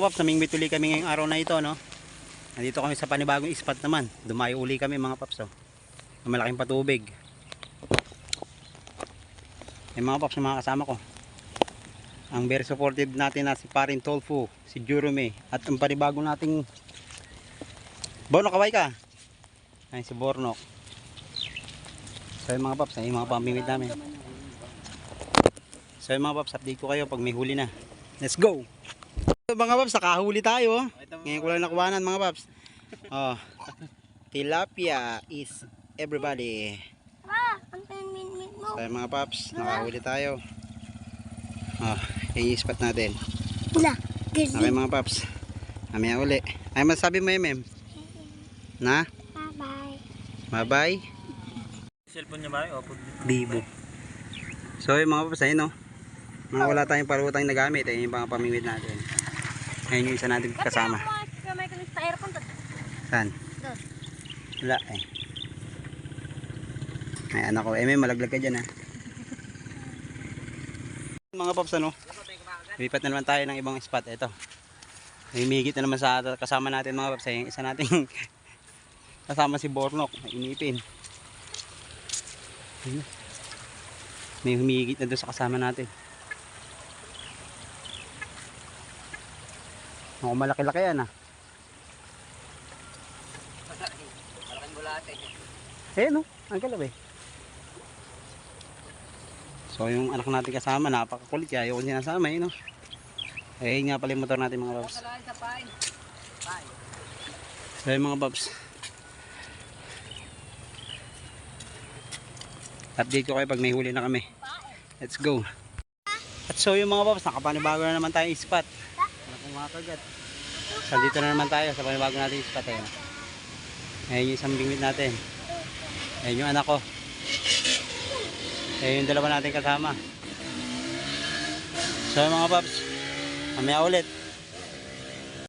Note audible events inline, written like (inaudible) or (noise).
mga paps, naming tuli kami ngayong araw na ito, no? Nandito kami sa panibagong spot naman. Dumayo uli kami mga paps, oh. May malaking patubig. Yung mga paps, mga kasama ko. Ang very supportive natin na si Parin Tolfu, si Jurume, at ang panibagong nating Bornok, kaway ka. Ay, si Bornok. So mga paps, ay mga pamimit namin. So mga paps, update ko kayo pag may huli na. Let's go! Mga paps, nakahuli tayo. oh. Ngayon ko lang nakuhanan mga paps. Oh, tilapia is everybody. Ah, ang mo. So yung mga paps, nakahuli tayo. Oh, yung spot natin. Wala. Okay mga paps. Mamaya uli. Ay masabi mo MM? Na? Bye-bye. Bye-bye. Cellphone niya ba? Opo. Bibo. So yung mga paps, ayun no. Mga wala tayong parutang na gamit. Ayun yung mga pamimit natin. Ayun yung isa natin kasama. Saan? Wala eh. Ay anak ko, MM malaglag ka dyan ha. (laughs) Mga paps ano? Lipat na naman tayo ng ibang spot. Ito. May migit na naman sa kasama natin mga paps. Yung isa nating (laughs) kasama si Bornok. Inipin. May humigit na doon sa kasama natin. Ako malaki-laki yan ah. Malaking bulate. Eh no, ang kalabi. So yung anak natin kasama, napakakulit kaya ayaw ko sinasama eh no. Eh nga pala yung motor natin mga. Pain. So yung mga paps. Update ko kayo pag may huli na kami. Let's go. At so yung mga paps, nakapanibago na naman tayo spot. Wala kong makagat. So na naman tayo sa panibago natin spot. Ayun yung isang bingwit natin. Ayun yung anak ko. Ayun yung dalawa natin kasama. So yung mga paps, mamaya ulit.